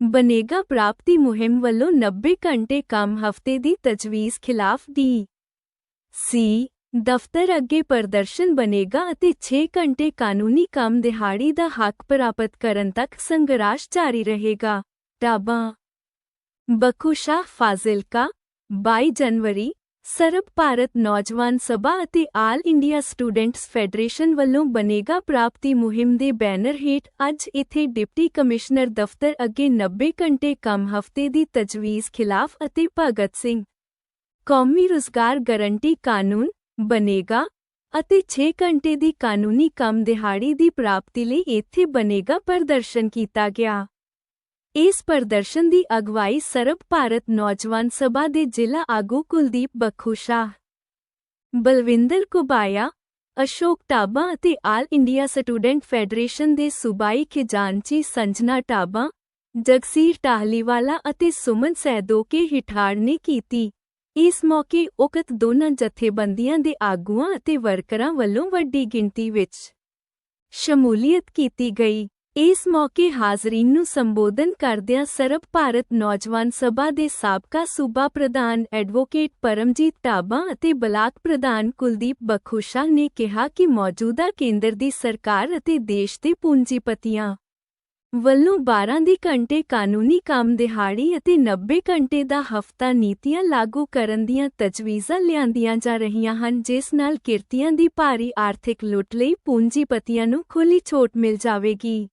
ਬਨੇਗਾ ਪ੍ਰਾਪਤੀ ਮੁਹਿੰਮ ਵੱਲੋਂ 90 ਘੰਟੇ ਕੰਮ ਹਫ਼ਤੇ ਦੀ ਤਜਵੀਜ਼ ਖਿਲਾਫ ਡੀ ਸੀ ਦਫ਼ਤਰ ਅੱਗੇ ਪ੍ਰਦਰਸ਼ਨ ਬਨੇਗਾ ਅਤੇ 6 ਘੰਟੇ ਕਾਨੂੰਨੀ ਕੰਮ ਦਿਹਾੜੀ ਦਾ ਹੱਕ ਪ੍ਰਾਪਤ ਕਰਨ ਤੱਕ ਸੰਘਰਸ਼ ਜਾਰੀ ਰਹੇਗਾ ਟਾਬਾ ਬਖੂਸ਼ਾ ਫਾਜ਼ਿਲਕਾ 22 ਜਨਵਰੀ ਸਰਬ ਭਾਰਤ ਨੌਜਵਾਨ ਸਭਾ ਅਤੇ ਆਲ ਇੰਡੀਆ ਸਟੂਡੈਂਟਸ ਫੈਡਰੇਸ਼ਨ ਵੱਲੋਂ ਬਨੇਗਾ ਪ੍ਰਾਪਤੀ ਮੁਹਿੰਮ ਦੇ ਬੈਨਰ ਹੇਠ ਅੱਜ ਇੱਥੇ ਡਿਪਟੀ ਕਮਿਸ਼ਨਰ ਦਫ਼ਤਰ ਅੱਗੇ 90 ਘੰਟੇ ਕੰਮ ਹਫ਼ਤੇ ਦੀ ਤਜਵੀਜ਼ ਖਿਲਾਫ ਅਤੇ ਭਗਤ ਸਿੰਘ ਕੌਮੀ ਰੁਜ਼ਗਾਰ ਗਾਰੰਟੀ ਕਾਨੂੰਨ ਬਨੇਗਾ ਅਤੇ 6 ਘੰਟੇ ਦੀ ਕਾਨੂੰਨੀ ਕੰਮ ਦਿਹਾੜੀ ਦੀ ਪ੍ਰਾਪਤੀ ਲਈ ਇੱਥੇ ਬਨੇਗਾ ਪ੍ਰਦਰਸ਼ਨ ਕੀਤਾ ਗਿਆ। ਇਸ ਪ੍ਰਦਰਸ਼ਨ ਦੀ ਅਗਵਾਈ ਸਰਬ ਭਾਰਤ ਨੌਜਵਾਨ ਸਭਾ ਦੇ ਜ਼ਿਲ੍ਹਾ ਆਗੂ ਕੁਲਦੀਪ ਬਖੂਸ਼ਾ ਬਲਵਿੰਦਰ ਕੁਬਾਇਆ, ਅਸ਼ੋਕ ਟਾਬਾ ਅਤੇ ਆਲ ਇੰਡੀਆ ਸਟੂਡੈਂਟ ਫੈਡਰੇਸ਼ਨ ਦੇ ਸੂਬਾਈ ਖਜ਼ਾਨਚੀ ਸੰਜਨਾ ਟਾਬਾ ਜਗਸੀਰ ਟਾਹਲੀਵਾਲਾ ਅਤੇ ਸੁਮਨ ਸੈਦੋਕੇ ਹਿਠਾੜ ਨੇ ਕੀਤੀ। ਇਸ ਮੌਕੇ ਉਕਤ ਦੋਨਾਂ ਜਥੇਬੰਦੀਆਂ ਦੇ ਆਗੂਆਂ ਅਤੇ ਵਰਕਰਾਂ ਵੱਲੋਂ ਵੱਡੀ ਗਿਣਤੀ ਵਿੱਚ ਸ਼ਮੂਲੀਅਤ ਕੀਤੀ ਗਈ। ਇਸ ਮੌਕੇ ਹਾਜ਼ਰੀਨ ਨੂੰ ਸੰਬੋਧਨ ਕਰਦਿਆਂ ਸਰਬ ਭਾਰਤ ਨੌਜਵਾਨ ਸਭਾ ਦੇ ਸਾਬਕਾ ਸੂਬਾ ਪ੍ਰਧਾਨ ਐਡਵੋਕੇਟ ਪਰਮਜੀਤ ਟਾਬਾ ਅਤੇ ਬਲਾਕ ਪ੍ਰਧਾਨ ਕੁਲਦੀਪ ਬਖੂਸ਼ਾ ਨੇ ਕਿਹਾ ਕਿ ਮੌਜੂਦਾ ਕੇਂਦਰ ਦੀ ਸਰਕਾਰ ਅਤੇ ਦੇਸ਼ ਦੇ ਪੂੰਜੀਪਤੀਆਂ ਵੱਲੋਂ 12 ਦੀ ਘੰਟੇ ਕਾਨੂੰਨੀ ਕੰਮ ਦਿਹਾੜੀ ਅਤੇ 90 ਘੰਟੇ ਦਾ ਹਫ਼ਤਾ ਨੀਤੀਆਂ ਲਾਗੂ ਕਰਨ ਦੀਆਂ ਤਜਵੀਜ਼ਾਂ ਲਿਆਂਦੀਆਂ ਜਾ ਰਹੀਆਂ ਹਨ, ਜਿਸ ਨਾਲ ਕਿਰਤੀਆਂ ਦੀ ਭਾਰੀ ਆਰਥਿਕ ਲੁੱਟ ਲਈ ਪੂੰਜੀਪਤੀਆਂ ਨੂੰ ਖੁੱਲੀ ਛੋਟ ਮਿਲ ਜਾਵੇਗੀ।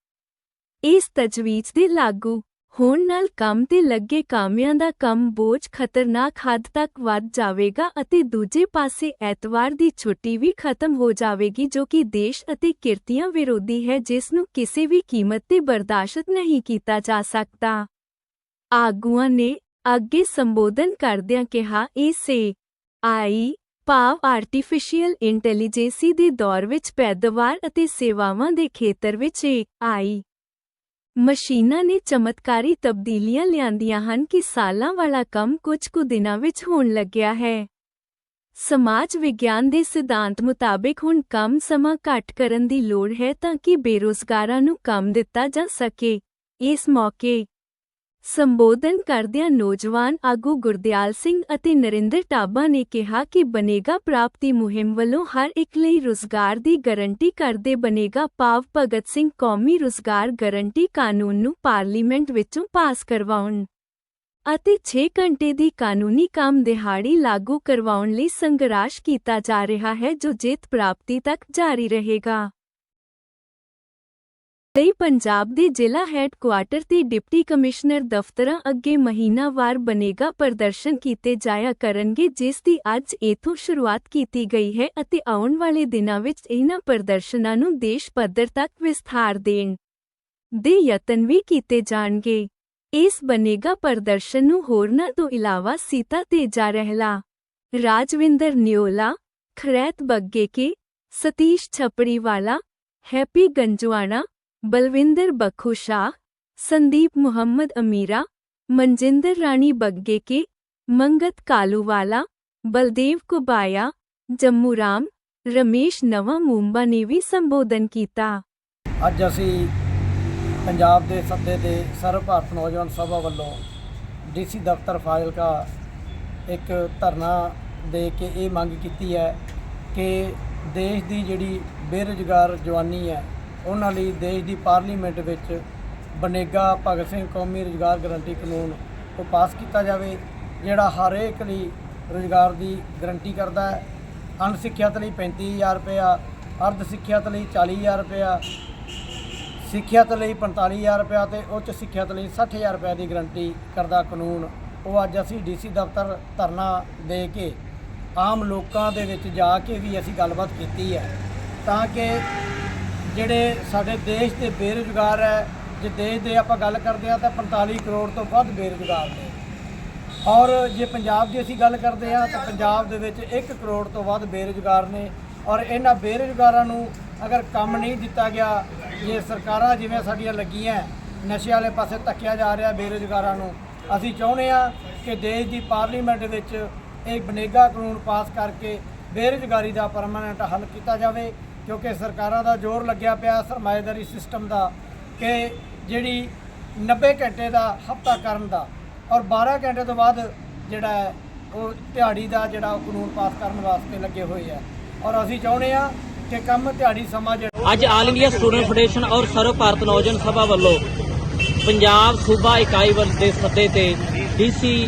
ਇਸ ਤਜਵੀਜ਼ ਦੇ ਲਾਗੂ ਹੋਣ ਨਾਲ ਕੰਮ ਤੇ ਲੱਗੇ ਕਾਮਿਆਂ ਦਾ ਕੰਮ ਬੋਝ ਖਤਰਨਾਕ ਹੱਦ ਤੱਕ ਵੱਧ ਜਾਵੇਗਾ ਅਤੇ ਦੂਜੇ ਪਾਸੇ ਐਤਵਾਰ ਦੀ ਛੁੱਟੀ ਵੀ ਖਤਮ ਹੋ ਜਾਵੇਗੀ, ਜੋ ਕਿ ਦੇਸ਼ ਅਤੇ ਕਿਰਤੀਆਂ ਵਿਰੋਧੀ ਹੈ, ਜਿਸ ਨੂੰ ਕਿਸੇ ਵੀ ਕੀਮਤ ਤੇ ਬਰਦਾਸ਼ਤ ਨਹੀਂ ਕੀਤਾ ਜਾ ਸਕਦਾ। ਆਗੂਆਂ ਨੇ ਅੱਗੇ ਸੰਬੋਧਨ ਕਰਦਿਆਂ ਕਿਹਾ, ਇਸੇ ਆਈ ਭਾਵ ਆਰਟੀਫੀਸ਼ੀਅਲ ਇੰਟੈਲੀਜੈਂਸੀ ਦੇ ਦੌਰ ਵਿੱਚ ਪੈਦਾਵਾਰ ਅਤੇ ਸੇਵਾਵਾਂ ਦੇ ਖੇਤਰ ਵਿੱਚ ਏ ਆਈ ਮਸ਼ੀਨਾਂ ਨੇ ਚਮਤਕਾਰੀ ਤਬਦੀਲੀਆਂ ਲਿਆਂਦੀਆਂ ਹਨ ਕਿ ਸਾਲਾਂ ਵਾਲਾ ਕੰਮ ਕੁਝ ਕੁ ਦਿਨਾਂ ਵਿੱਚ ਹੋਣ ਲੱਗਿਆ ਹੈ। ਸਮਾਜ ਵਿਗਿਆਨ ਦੇ ਸਿਧਾਂਤ ਮੁਤਾਬਿਕ ਹੁਣ ਕੰਮ ਸਮਾਂ ਘੱਟ ਕਰਨ ਦੀ ਲੋੜ ਹੈ ਤਾਂ ਕਿ ਬੇਰੋਜ਼ਗਾਰਾਂ ਨੂੰ ਕੰਮ ਦਿੱਤਾ ਜਾ ਸਕੇ। ਇਸ ਮੌਕੇ ਸੰਬੋਧਨ ਕਰਦਿਆਂ ਨੌਜਵਾਨ ਆਗੂ ਗੁਰਦਿਆਲ ਸਿੰਘ ਅਤੇ ਨਰਿੰਦਰ ਟਾਬਾ ਨੇ ਕਿਹਾ ਕਿ ਬਨੇਗਾ ਪ੍ਰਾਪਤੀ ਮੁਹਿੰਮ ਵੱਲੋਂ ਹਰ ਇੱਕ ਲਈ ਰੁਜ਼ਗਾਰ ਦੀ ਗਾਰੰਟੀ ਕਰਦੇ ਬਨੇਗਾ ਪਾਵ ਭਗਤ ਸਿੰਘ ਕੌਮੀ ਰੁਜ਼ਗਾਰ ਗਾਰੰਟੀ ਕਾਨੂੰਨ ਨੂੰ ਪਾਰਲੀਮੈਂਟ ਵਿੱਚੋਂ ਪਾਸ ਕਰਵਾਉਣ ਅਤੇ 6 ਘੰਟੇ ਦੀ ਕਾਨੂੰਨੀ ਕੰਮ ਦਿਹਾੜੀ ਲਾਗੂ ਕਰਵਾਉਣ ਲਈ ਸੰਘਰਸ਼ ਕੀਤਾ ਜਾ ਰਿਹਾ ਹੈ ਜੋ ਜਿੱਤ ਪ੍ਰਾਪਤੀ ਤੱਕ ਜਾਰੀ ਰਹੇਗਾ। ਲਈ ਪੰਜਾਬ ਦੇ ਜ਼ਿਲ੍ਹਾ ਹੈੱਡਕੁਆਰਟਰ ਤੇ ਡਿਪਟੀ ਕਮਿਸ਼ਨਰ ਦਫ਼ਤਰਾਂ ਅੱਗੇ ਮਹੀਨਾਵਾਰ ਬਨੇਗਾ ਪ੍ਰਦਰਸ਼ਨ ਕੀਤੇ ਜਾਇਆ ਕਰਨਗੇ, ਜਿਸ ਦੀ ਅੱਜ ਇਥੋਂ ਸ਼ੁਰੂਆਤ ਕੀਤੀ ਗਈ ਹੈ ਅਤੇ ਆਉਣ ਵਾਲੇ ਦਿਨਾਂ ਵਿੱਚ ਇਹਨਾਂ ਪ੍ਰਦਰਸ਼ਨਾਂ ਨੂੰ ਦੇਸ਼ ਪੱਧਰ ਤੱਕ ਵਿਸਥਾਰ ਦੇਣ ਦੇ ਯਤਨ ਵੀ ਕੀਤੇ ਜਾਣਗੇ। ਇਸ ਬਨੇਗਾ ਪ੍ਰਦਰਸ਼ਨ ਨੂੰ ਹੋਰਨਾਂ ਤੋਂ ਇਲਾਵਾ ਸੀਤਾ ਤੇਜਾ ਰਹਿਲਾ, ਰਾਜਵਿੰਦਰ ਨਿਓਲਾ, ਖਰੈਤ ਬੱਗੇਕੇ, ਸਤੀਸ਼ ਛਪੜੀਵਾਲਾ, ਹੈਪੀ ਗੰਜਵਾਣਾ ਬਲਵਿੰਦਰ ਬਖੂਸ਼ਾ ਸੰਦੀਪ ਮੁਹੰਮਦ ਅਮੀਰਾ, ਮਨਜਿੰਦਰ ਰਾਣੀ ਬੱਗੇਕੇ ਮੰਗਤ ਕਾਲੂਵਾਲਾ, ਬਲਦੇਵ ਕੁਬਾਇਆ, ਜੰਮੂ ਰਾਮ, ਰਮੇਸ਼ ਨਵਾਂ ਮੂੰਬਾ ਨੇ ਵੀ ਸੰਬੋਧਨ ਕੀਤਾ। ਅੱਜ ਅਸੀਂ ਪੰਜਾਬ ਦੇ ਸੱਦੇ ਤੇ ਸਰਵ ਭਾਰਤ ਨੌਜਵਾਨ ਸਭਾ ਵੱਲੋਂ ਡੀਸੀ ਦਫ਼ਤਰ ਫਾਜ਼ਿਲਕਾ ਇੱਕ ਧਰਨਾ ਦੇ ਕੇ ਇਹ ਮੰਗ ਕੀਤੀ ਹੈ ਕਿ ਦੇਸ਼ ਦੀ ਜਿਹੜੀ ਬੇਰੁਜ਼ਗਾਰ ਜਵਾਨੀ ਹੈ ਉਹਨਾਂ ਲਈ ਦੇਸ਼ ਦੀ ਪਾਰਲੀਮੈਂਟ ਵਿੱਚ ਬਨੇਗਾ ਭਗਤ ਸਿੰਘ ਕੌਮੀ ਰੁਜ਼ਗਾਰ ਗਰੰਟੀ ਕਾਨੂੰਨ ਉਹ ਪਾਸ ਕੀਤਾ ਜਾਵੇ, ਜਿਹੜਾ ਹਰੇਕ ਲਈ ਰੁਜ਼ਗਾਰ ਦੀ ਗਰੰਟੀ ਕਰਦਾ ਹੈ। ਅਣਸਿੱਖਿਅਤ ਲਈ 35000 ਰੁਪਇਆ ਅਰਧ ਸਿੱਖਿਅਤ ਲਈ 40000 ਰੁਪਇਆ, ਸਿੱਖਿਅਤ ਲਈ 45000 ਰੁਪਇਆ ਤੇ ਉੱਚ ਸਿੱਖਿਅਤ ਲਈ 60000 ਰੁਪਇਆ ਦੀ ਗਰੰਟੀ ਕਰਦਾ ਕਾਨੂੰਨ। ਉਹ ਅੱਜ ਅਸੀਂ ਡੀਸੀ ਦਫ਼ਤਰ ਧਰਨਾ ਦੇ ਕੇ ਆਮ ਲੋਕਾਂ ਦੇ ਵਿੱਚ ਜਾ ਕੇ ਵੀ ਅਸੀਂ ਗੱਲਬਾਤ ਕੀਤੀ ਹੈ। ਤਾਂ ਕਿ ਜਿਹੜੇ ਸਾਡੇ ਦੇਸ਼ ਦੇ ਬੇਰੁਜ਼ਗਾਰ ਹੈ, ਜੇ ਦੇਸ਼ ਦੇ ਆਪਾਂ ਗੱਲ ਕਰਦੇ ਆ ਤਾਂ 45 ਕਰੋੜ ਤੋਂ ਵੱਧ ਬੇਰੁਜ਼ਗਾਰ ਨੇ। ਔਰ ਜੇ ਪੰਜਾਬ ਦੀ ਅਸੀਂ ਗੱਲ ਕਰਦੇ ਆ ਤਾਂ ਪੰਜਾਬ ਦੇ ਵਿੱਚ 1 ਕਰੋੜ ਤੋਂ ਵੱਧ ਬੇਰੁਜ਼ਗਾਰ ਨੇ। ਔਰ ਇਹਨਾਂ ਬੇਰੁਜ਼ਗਾਰਾਂ ਨੂੰ ਅਗਰ ਕੰਮ ਨਹੀਂ ਦਿੱਤਾ ਗਿਆ, ਜੇ ਸਰਕਾਰਾਂ ਜਿਵੇਂ ਸਾਡੀਆਂ ਲੱਗੀਆਂ ਨਸ਼ੇ ਵਾਲੇ ਪਾਸੇ ਧੱਕਿਆ ਜਾ ਰਿਹਾ ਬੇਰੁਜ਼ਗਾਰਾਂ ਨੂੰ, ਅਸੀਂ ਚਾਹੁੰਦੇ ਆ ਕਿ ਦੇਸ਼ ਦੀ ਪਾਰਲੀਮੈਂਟ ਵਿੱਚ ਇਹ ਬਨੇਗਾ ਕਾਨੂੰਨ ਪਾਸ ਕਰਕੇ ਬੇਰੁਜ਼ਗਾਰੀ ਦਾ ਪਰਮਾਨੈਂਟ ਹੱਲ ਕੀਤਾ ਜਾਵੇ। ਕਿਉਂਕਿ ਸਰਕਾਰਾਂ ਦਾ ਜ਼ੋਰ ਲੱਗਿਆ ਪਿਆ, ਸਰਮਾਏਦਾਰੀ ਸਿਸਟਮ ਦਾ, ਕਿ ਜਿਹੜੀ 90 ਘੰਟੇ ਦਾ ਹਫਤਾ ਕਰਨ ਦਾ ਔਰ 12 ਘੰਟੇ ਤੋਂ ਬਾਅਦ ਜਿਹੜਾ ਹੈ, ਉਹ ਦਿਹਾੜੀ ਦਾ ਜਿਹੜਾ ਉਹ ਕਾਨੂੰਨ ਪਾਸ ਕਰਨ ਵਾਸਤੇ ਲੱਗੇ ਹੋਏ ਆ। ਔਰ ਅਸੀਂ ਚਾਹੁੰਦੇ ਆ ਕਿ ਕੰਮ ਦਿਹਾੜੀ ਸਮਾਂ ਜਿਹੜਾ ਅੱਜ ਆਲ ਇੰਡੀਆ ਸਟੂਡੈਂਟ ਫੈਡਰੇਸ਼ਨ ਔਰ ਸਰਵ ਭਾਰਤ ਨੌਜਵਾਨ ਸਭਾ ਵੱਲੋਂ ਪੰਜਾਬ ਸੂਬਾ ਇਕਾਈ ਵੱਲ ਦੇ ਸੱਦੇ ਤੇ ਡੀਸੀ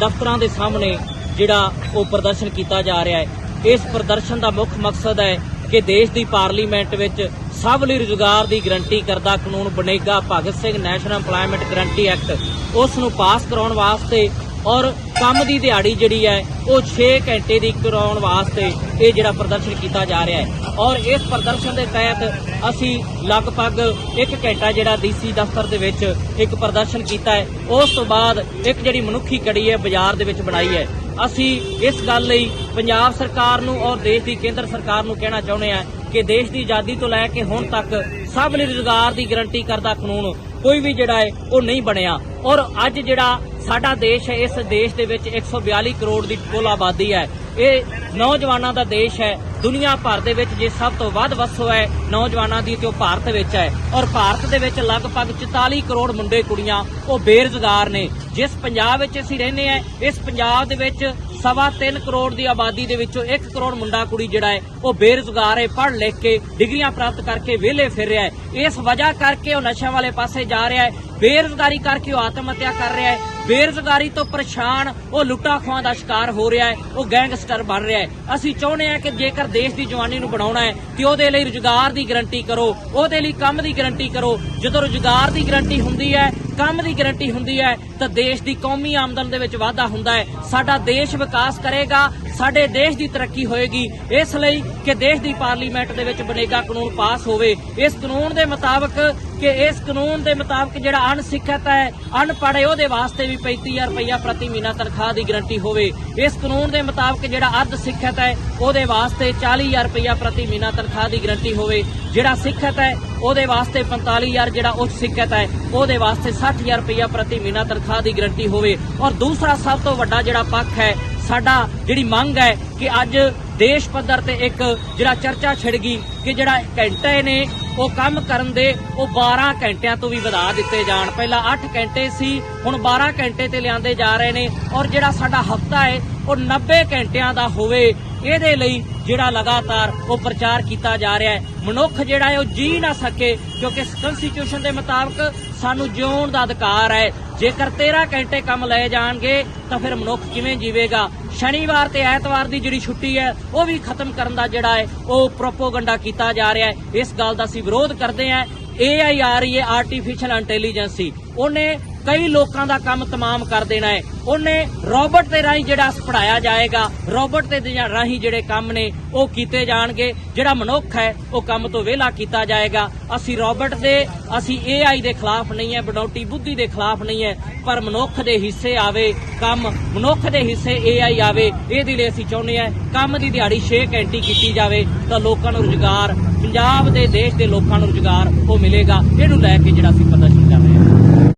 ਦਫ਼ਤਰਾਂ ਦੇ ਸਾਹਮਣੇ ਜਿਹੜਾ ਉਹ ਪ੍ਰਦਰਸ਼ਨ ਕੀਤਾ ਜਾ ਰਿਹਾ ਹੈ। ਇਸ ਪ੍ਰਦਰਸ਼ਨ ਦਾ ਮੁੱਖ ਮਕਸਦ ਹੈ ਕਿ ਦੇਸ਼ ਦੀ ਪਾਰਲੀਮੈਂਟ ਵਿੱਚ ਸਭ ਲਈ ਰੁਜ਼ਗਾਰ ਦੀ ਗਰੰਟੀ ਕਰਦਾ ਕਾਨੂੰਨ ਬਣੇਗਾ। Bhagat Singh national employment guarantee act ਉਸ ਨੂੰ ਪਾਸ ਕਰਾਉਣ ਵਾਸਤੇ ਔਰ ਕੰਮ ਦੀ ਦਿਹਾੜੀ ਜਿਹੜੀ ਹੈ, ਉਹ 6 ਘੰਟੇ ਦੀ ਕਰਾਉਣ ਵਾਸਤੇ ਇਹ ਜਿਹੜਾ ਪ੍ਰਦਰਸ਼ਨ ਕੀਤਾ ਜਾ ਰਿਹਾ ਹੈ। ਔਰ ਇਸ ਪ੍ਰਦਰਸ਼ਨ ਦੇ ਤਹਿਤ ਅਸੀਂ ਲਗਭਗ 1 ਘੰਟਾ ਜਿਹੜਾ ਡੀਸੀ ਦਫ਼ਤਰ ਦੇ ਵਿੱਚ ਇੱਕ ਪ੍ਰਦਰਸ਼ਨ ਕੀਤਾ ਹੈ। ਉਸ ਤੋਂ ਬਾਅਦ ਇੱਕ ਜਿਹੜੀ ਮਨੁੱਖੀ ਕੜੀ ਹੈ, ਬਾਜ਼ਾਰ ਦੇ ਵਿੱਚ ਬਣਾਈ ਹੈ। ਅਸੀਂ ਇਸ ਗੱਲ ਲਈ ਪੰਜਾਬ ਸਰਕਾਰ ਨੂੰ ਔਰ ਦੇਸ਼ ਦੀ ਕੇਂਦਰ ਸਰਕਾਰ ਨੂੰ ਕਹਿਣਾ ਚਾਹੁੰਦੇ ਹਾਂ ਕਿ ਦੇਸ਼ ਦੀ ਆਜ਼ਾਦੀ ਤੋਂ ਲੈ ਕੇ ਹੁਣ ਤੱਕ ਸਭ ਲਈ ਰੁਜ਼ਗਾਰ ਦੀ ਗਰੰਟੀ ਕਰਦਾ ਕਾਨੂੰਨ ਕੋਈ ਵੀ ਜਿਹੜਾ ਹੈ ਉਹ ਨਹੀਂ ਬਣਿਆ। ਔਰ ਅੱਜ ਜਿਹੜਾ ਸਾਡਾ ਦੇਸ਼ ਹੈ, ਇਸ ਦੇਸ਼ ਦੇ ਵਿੱਚ 142 ਕਰੋੜ ਦੀ ਕੁੱਲ ਆਬਾਦੀ ਹੈ। ਇਹ ਨੌਜਵਾਨਾਂ ਦਾ ਦੇਸ਼ ਹੈ, ਦੁਨੀਆ ਭਰ ਦੇ ਵਿੱਚ ਜੇ ਸਭ ਤੋਂ ਵੱਧ ਵਸੋ ਹੈ, ਨੌਜਵਾਨਾਂ ਦੀ ਤੇ ਉਹ ਭਾਰਤ ਵਿੱਚ ਹੈ। ਔਰ ਭਾਰਤ ਦੇ ਵਿੱਚ ਲਗਭਗ 44 ਕਰੋੜ ਮੁੰਡੇ ਕੁੜੀਆਂ, ਉਹ ਬੇਰੁਜ਼ਗਾਰ ਨੇ। ਜਿਸ ਪੰਜਾਬ ਵਿੱਚ ਅਸੀਂ ਰਹਿੰਦੇ ਆ ਇਸ ਪੰਜਾਬ ਦੇ ਵਿੱਚ ਸਵਾ 3 ਕਰੋੜ ਦੀ ਆਬਾਦੀ ਦੇ ਵਿੱਚੋਂ 1 ਕਰੋੜ ਮੁੰਡਾ ਕੁੜੀ ਜਿਹੜਾ ਹੈ, ਉਹ ਬੇਰੁਜ਼ਗਾਰ ਹੈ, ਪੜ੍ਹ ਲਿਖ ਕੇ ਡਿਗਰੀਆਂ ਪ੍ਰਾਪਤ ਕਰਕੇ ਵਿਹਲੇ ਫਿਰ ਰਿਹਾ ਹੈ। ਇਸ ਵਜ੍ਹਾ ਕਰਕੇ ਉਹ ਨਸ਼ਿਆਂ ਵਾਲੇ ਪਾਸੇ ਜਾ ਰਿਹਾ ਹੈ, ਬੇਰੁਜ਼ਗਾਰੀ ਕਰਕੇ ਉਹ ਆਤਮ ਹੱਤਿਆ ਕਰ ਰਿਹਾ ਹੈ। ਬੇਰੁਜ਼ਗਾਰੀ ਤੋਂ ਪਰੇਸ਼ਾਨ ਉਹ ਲੁੱਟਾ ਖੋਹਾਂ ਦਾ ਸ਼ਿਕਾਰ ਹੋ ਰਿਹਾ ਹੈ, ਉਹ ਗੈਂਗਸਟਰ ਬਣ ਰਿਹਾ ਹੈ। ਅਸੀਂ ਚਾਹੁੰਦੇ ਹਾਂ ਕਿ ਜੇਕਰ ਦੇਸ਼ ਦੀ ਜਵਾਨੀ ਨੂੰ ਬਣਾਉਣਾ ਹੈ, ਤੇ ਉਹਦੇ ਲਈ ਰੁਜ਼ਗਾਰ ਦੀ ਗਰੰਟੀ ਕਰੋ, ਉਹਦੇ ਲਈ ਕੰਮ ਦੀ ਗਰੰਟੀ ਕਰੋ। ਜਦੋਂ ਰੁਜ਼ਗਾਰ ਦੀ ਗਰੰਟੀ ਹੁੰਦੀ ਹੈ ਕੰਮ ਦੀ ਗਰੰਟੀ ਹੁੰਦੀ ਹੈ ਤਾਂ ਦੇਸ਼ ਦੀ ਕੌਮੀ ਆਮਦਨ ਦੇ ਵਿੱਚ ਵਾਧਾ ਹੁੰਦਾ ਹੈ। ਸਾਡਾ ਦੇਸ਼ ਵਿਕਾਸ ਕਰੇਗਾ ਸਾਡੇ ਦੇਸ਼ ਦੀ ਤਰੱਕੀ ਹੋਏਗੀ। ਇਸ ਲਈ ਕਿ ਦੇਸ਼ ਦੀ ਪਾਰਲੀਮੈਂਟ ਦੇ ਵਿੱਚ ਬਣੇਗਾ ਕਾਨੂੰਨ ਪਾਸ ਹੋਵੇ। ਇਸ ਕਾਨੂੰਨ ਦੇ ਮੁਤਾਬਕ ਕਿ ਇਸ ਕਾਨੂੰਨ ਦੇ ਮੁਤਾਬਕ ਜਿਹੜਾ ਅਣਸਿੱਖਿਅਤ ਹੈ, ਅਨਪੜ੍ਹ ਹੈ, ਉਹਦੇ ਵਾਸਤੇ ਵੀ 35000 ਰੁਪਇਆ ਪ੍ਰਤੀ ਮਹੀਨਾ ਤਨਖਾਹ ਦੀ ਗਰੰਟੀ ਹੋਵੇ। ਇਸ ਕਾਨੂੰਨ ਦੇ ਮੁਤਾਬਕ ਜਿਹੜਾ ਅੱਧ ਸਿੱਖਿਅਤ ਹੈ, ਉਹਦੇ ਵਾਸਤੇ 40000 ਰੁਪਇਆ ਪ੍ਰਤੀ ਮਹੀਨਾ ਤਨਖਾਹ ਦੀ ਗਰੰਟੀ ਹੋਵੇ। ਜਿਹੜਾ ਸਿੱਖਿਅਤ ਹੈ, ਉਹਦੇ ਵਾਸਤੇ 45000 ਜਿਹੜਾ ਉੱਚ ਸਿੱਖਿਅਤ ਹੈ, ਉਹਦੇ ਵਾਸਤੇ 60000 ਰੁਪਇਆ ਪ੍ਰਤੀ ਮਹੀਨਾ ਤਨਖਾਹ ਦੀ ਗਰੰਟੀ ਹੋਵੇ। ਔਰ ਦੂਸਰਾ ਸਭ ਤੋਂ ਵੱਡਾ ਜਿਹੜਾ ਪੱਖ ਹੈ ਸਾਡਾ ਜਿਹੜੀ ਮੰਗ ਹੈ ਕਿ ਅੱਜ ਦੇਸ਼ ਪੱਧਰ ਤੇ ਇੱਕ ਜਿਹੜਾ ਚਰਚਾ ਛਿੜ ਗਈ ਕਿ ਜਿਹੜਾ ਘੰਟੇ ਨੇ ਉਹ ਕੰਮ ਕਰਨ ਦੇ, ਉਹ 12 ਘੰਟਿਆਂ ਤੋਂ ਵੀ ਵਧਾ ਦਿੱਤੇ ਜਾਣ। ਪਹਿਲਾਂ 8 ਘੰਟੇ ਸੀ, ਹੁਣ 12 ਘੰਟੇ ਤੇ ਲਿਆਂਦੇ ਜਾ ਰਹੇ ਨੇ ਔਰ ਜਿਹੜਾ ਸਾਡਾ ਹਫਤਾ ਹੈ, ਉਹ 90 ਘੰਟਿਆਂ ਦਾ ਹੋਵੇ। ਇਹਦੇ ਲਈ ਜਿਹੜਾ ਲਗਾਤਾਰ ਉਹ ਪ੍ਰਚਾਰ ਕੀਤਾ ਜਾ ਰਿਹਾ ਹੈ। ਮਨੁੱਖ ਜਿਹੜਾ ਹੈ, ਉਹ ਜੀ ਨਾ ਸਕੇ, ਕਿਉਂਕਿ ਕਨਸਟੀਟਿਊਸ਼ਨ ਦੇ ਮੁਤਾਬਕ ਸਾਨੂੰ ਜਿਉਣ ਦਾ ਅਧਿਕਾਰ ਹੈ। ਜੇਕਰ 13 ਘੰਟੇ ਕੰਮ ਲਏ ਜਾਣਗੇ, ਤਾਂ ਫਿਰ ਮਨੁੱਖ ਕਿਵੇਂ ਜੀਵੇਗਾ? ਸ਼ਨੀਵਾਰ ਤੇ ਐਤਵਾਰ ਦੀ ਜਿਹੜੀ ਛੁੱਟੀ ਹੈ, ਉਹ ਵੀ ਖਤਮ ਕਰਨ ਦਾ ਜਿਹੜਾ ਹੈ, ਉਹ ਪ੍ਰੋਪੋਗੰਡਾ ਕੀਤਾ ਜਾ ਰਿਹਾ ਹੈ। ਇਸ ਗੱਲ ਦਾ ਅਸੀਂ ਵਿਰੋਧ ਕਰਦੇ ਹਾਂ। AI ਆ ਰਹੀ ਹੈ ਆਰਟੀਫੀਸ਼ੀਅਲ ਇੰਟੈਲੀਜੈਂਸੀ ਉਹਨੇ ਕਈ ਲੋਕਾਂ ਦਾ ਕੰਮ ਤਮਾਮ ਕਰ ਦੇਣਾ ਹੈ। ਉਹਨੇ ਰੋਬੋਟ ਦੇ ਰਾਹੀਂ ਜਿਹੜਾ ਪੜਾਇਆ ਜਾਏਗਾ ਰੋਬੋਟ ਦੇ ਰਾਹੀਂ ਜਿਹੜੇ ਕੰਮ ਨੇ, ਉਹ ਕੀਤੇ ਜਾਣਗੇ। ਜਿਹੜਾ ਮਨੁੱਖ ਹੈ, ਉਹ ਕੰਮ ਤੋਂ ਵਿਹਲਾ ਕੀਤਾ ਜਾਏਗਾ। ਅਸੀਂ ਰੋਬੋਟ ਦੇ, ਅਸੀਂ AI ਦੇ ਖਿਲਾਫ ਨਹੀਂ ਹੈ ਬਣਾਉਟੀ ਬੁੱਧੀ ਦੇ ਖਿਲਾਫ ਨਹੀਂ ਹੈ, ਪਰ ਮਨੁੱਖ ਦੇ ਹਿੱਸੇ ਆਵੇ, ਕੰਮ ਮਨੁੱਖ ਦੇ ਹਿੱਸੇ AI ਆਵੇ, ਇਹਦੇ ਲਈ ਅਸੀਂ ਚਾਹੁੰਦੇ ਹਾਂ, ਕੰਮ ਦੀ ਦਿਹਾੜੀ 6 ਘੰਟੇ ਕੀਤੀ ਜਾਵੇ, ਤਾਂ ਲੋਕਾਂ ਨੂੰ ਰੁਜ਼ਗਾਰ, ਪੰਜਾਬ ਦੇ, ਦੇਸ਼ ਦੇ ਲੋਕਾਂ ਨੂੰ ਰੁਜ਼ਗਾਰ ਉਹ ਮਿਲੇਗਾ। ਇਹਨੂੰ ਲੈ ਕੇ ਜਿਹੜਾ ਅਸੀਂ ਪ੍ਰਦਰਸ਼ਨ